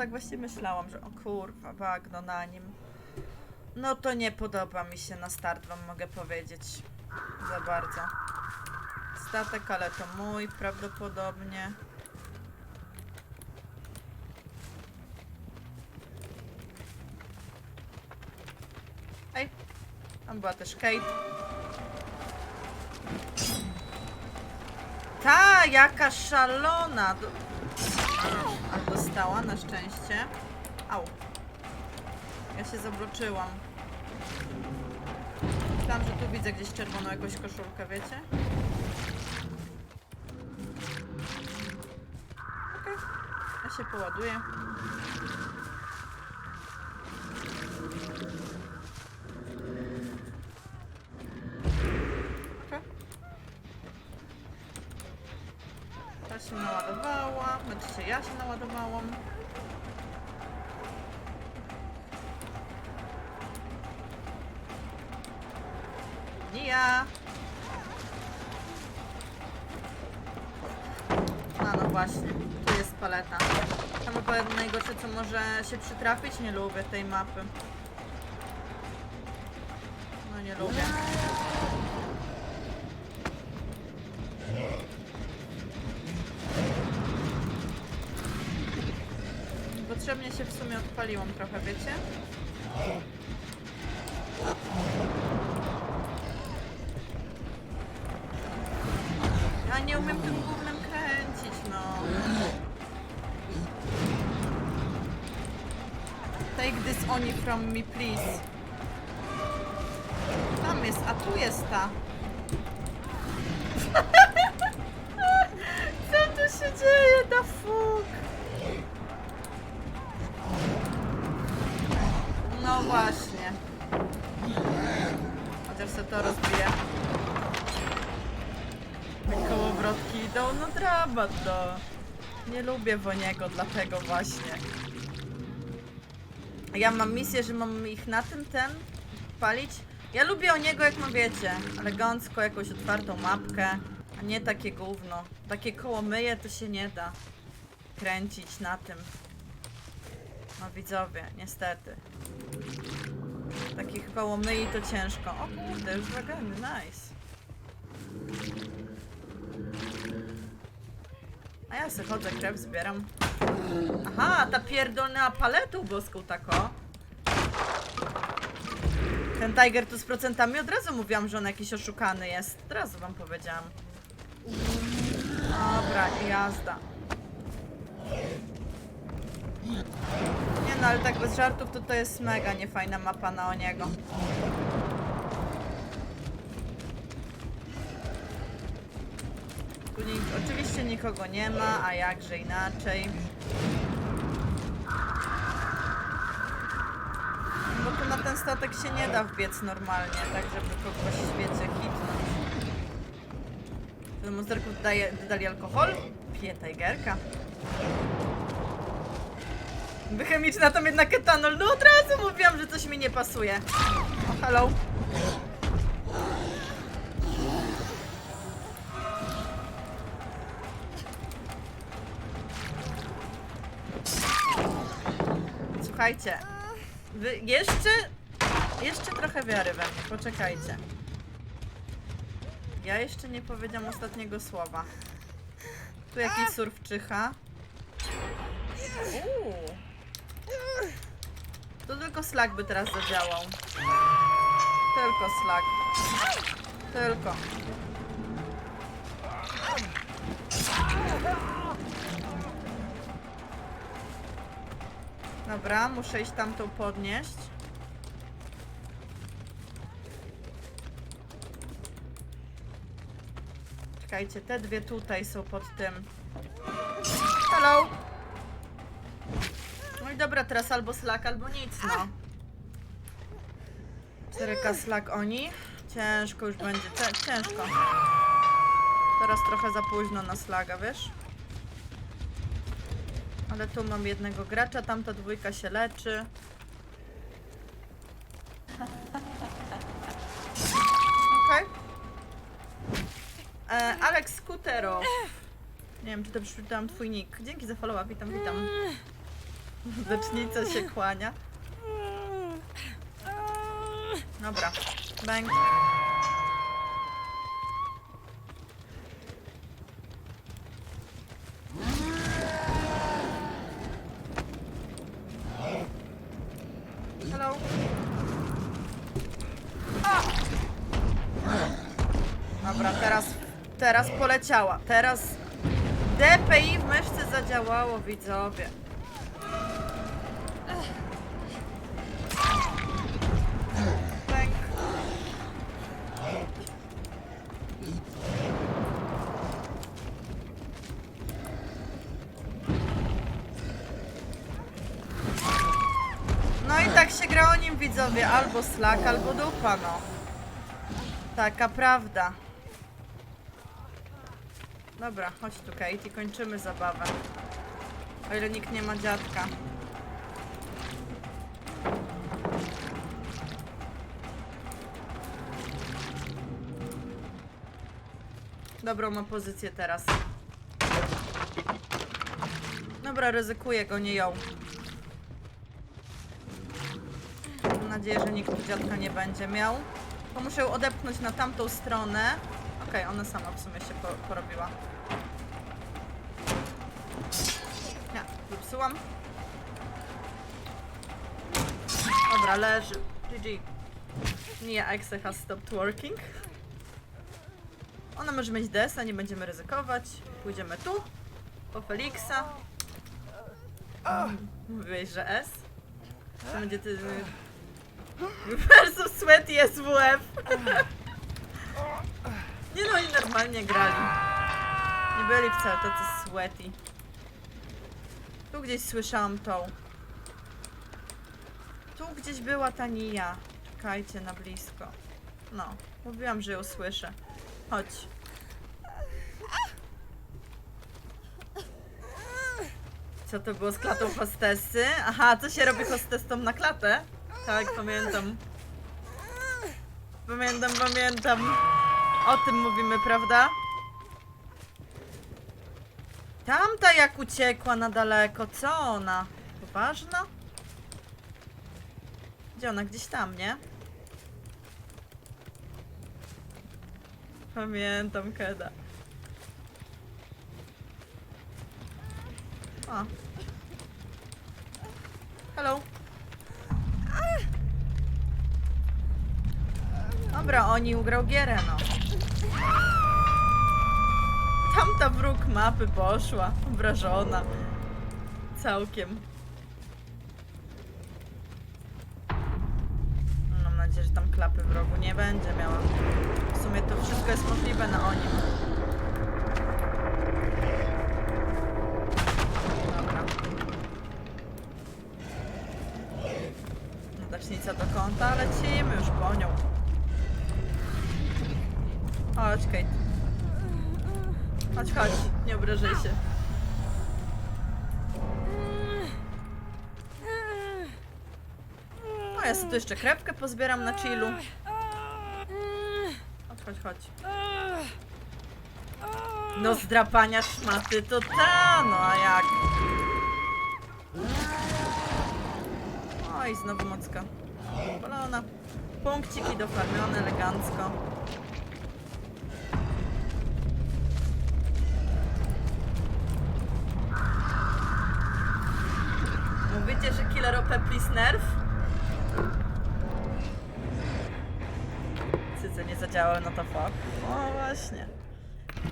tak właśnie myślałam, że o kurwa, bagno na nim. No to nie podoba mi się na start, wam mogę powiedzieć. Za bardzo. Statek, ale to mój prawdopodobnie. Ej, tam była też Kate. Ta, jaka szalona! Dostała na szczęście. Au. Ja się zabloczyłam. Myślałam, że tu widzę gdzieś czerwoną jakąś koszulkę, wiecie? Okej. Ja się poładuję. Okej. Ta się naładowała, znaczy się ja się naładowałam. Nie ja. A no właśnie, tu jest paleta. Tam chyba najgorsze co może się przytrafić, nie lubię tej mapy. No nie lubię. Potrzebnie się w sumie odpaliłam trochę, wiecie? Ja nie umiem tym gównem kręcić, no. Take this oni from me, please. Tam jest, a tu jest ta. Co tu się dzieje, da fuck? No właśnie. Chociaż se to rozbiję. Te kołowrotki idą, no dramat to. Nie lubię Woniego, dlatego właśnie. Ja mam misję, że mam ich na tym ten palić. Ja lubię o niego, jak no wiecie, elegancko, jakąś otwartą mapkę, a nie takie gówno. Takie koło myje to się nie da kręcić na tym. No widzowie, niestety. Takich koło myi to ciężko. O kurde, już wagony, nice. A ja se chodzę, krew zbieram. Aha, ta pierdolna paletą boską tako. Ten Tiger tu z procentami od razu mówiłam, że on jakiś oszukany jest. Od razu wam powiedziałam. Dobra, jazda. No, ale tak bez żartów to to jest mega niefajna mapa na Oniego. Tu oczywiście nikogo nie ma, a jakże inaczej. Bo tu na ten statek się nie da wbiec normalnie, tak żeby kogoś, wiecie, hitnąć. Do monsterków daje, dodali alkohol? Pije Tigerka. Chemiczna tam jednak etanol. No od razu mówiłam, że coś mi nie pasuje. O, hello. Słuchajcie. Wy jeszcze... Jeszcze trochę wiary we mnie. Poczekajcie. Ja jeszcze nie powiedziałam ostatniego słowa. Tu jakiś surfczycha. Uuu. To tylko slag by teraz zadziałał. Tylko slag. Tylko. Dobra, muszę iść tamtą podnieść. Czekajcie, te dwie tutaj są pod tym. Hello! No i dobra, teraz albo slak, albo nic, no. 4K slak oni. Ciężko już będzie, ciężko. Teraz trochę za późno na slaga, wiesz? Ale tu mam jednego gracza, tamta dwójka się leczy. Okej. E, Alex Skutero. Nie wiem, czy to przeczytałam twój nick. Dzięki za followa, witam, witam. Lecznica się kłania. Dobra, bang. Hello. Dobra, teraz, teraz poleciała. Teraz DPI w myszce zadziałało, widzowie. Widzowie, albo slak, albo dupa, no. Taka prawda. Dobra, chodź tu Kate i kończymy zabawę. O ile nikt nie ma dziadka. Dobrą ma pozycję teraz. Dobra, ryzykuję go, nie ją. Mam nadzieję, że nikt dziadka nie będzie miał. To muszę ją odepchnąć na tamtą stronę. Okej, ona sama w sumie się po, porobiła. Nie, zepsułam. Dobra, leży. GG. Nia Exe has stopped working. Ona może mieć DS, a nie będziemy ryzykować. Pójdziemy tu. Po Felixa. Mówiłeś, że S? To będzie ty... Versus Sweaty SWF. Nie no, oni normalnie grali. Nie byli wcale tacy sweaty. Tu gdzieś słyszałam tą. Tu gdzieś była ta Nia. Czekajcie na blisko. No, mówiłam, że ją słyszę. Chodź. Co to było z klatą hostessy? Aha, co się robi hostessą na klatę? Tak, pamiętam. Pamiętam, pamiętam. O tym mówimy, prawda? Tamta jak uciekła na daleko, co ona? Poważna? Gdzie ona? Gdzieś tam, nie? Pamiętam Keda. O. Hello. Dobra, oni ugrał gierę, no. Tamta wróg mapy poszła, obrażona. Całkiem. Mam nadzieję, że tam klapy w rogu nie będzie miała. W sumie to wszystko jest możliwe na onim. Dobra. Nadacznica do kąta, lecimy już po nią. Chodź, Kate. Chodź, chodź, nie obrażaj się. No, ja sobie tu jeszcze krepkę pozbieram na chillu. Chodź, chodź, chodź. No zdrapania szmaty to ta, no a jak? Oj, znowu mocka. Polona. Punkciki dofarmione elegancko. OP please nerf? Cyce nie zadziałały, no to fuck. O właśnie.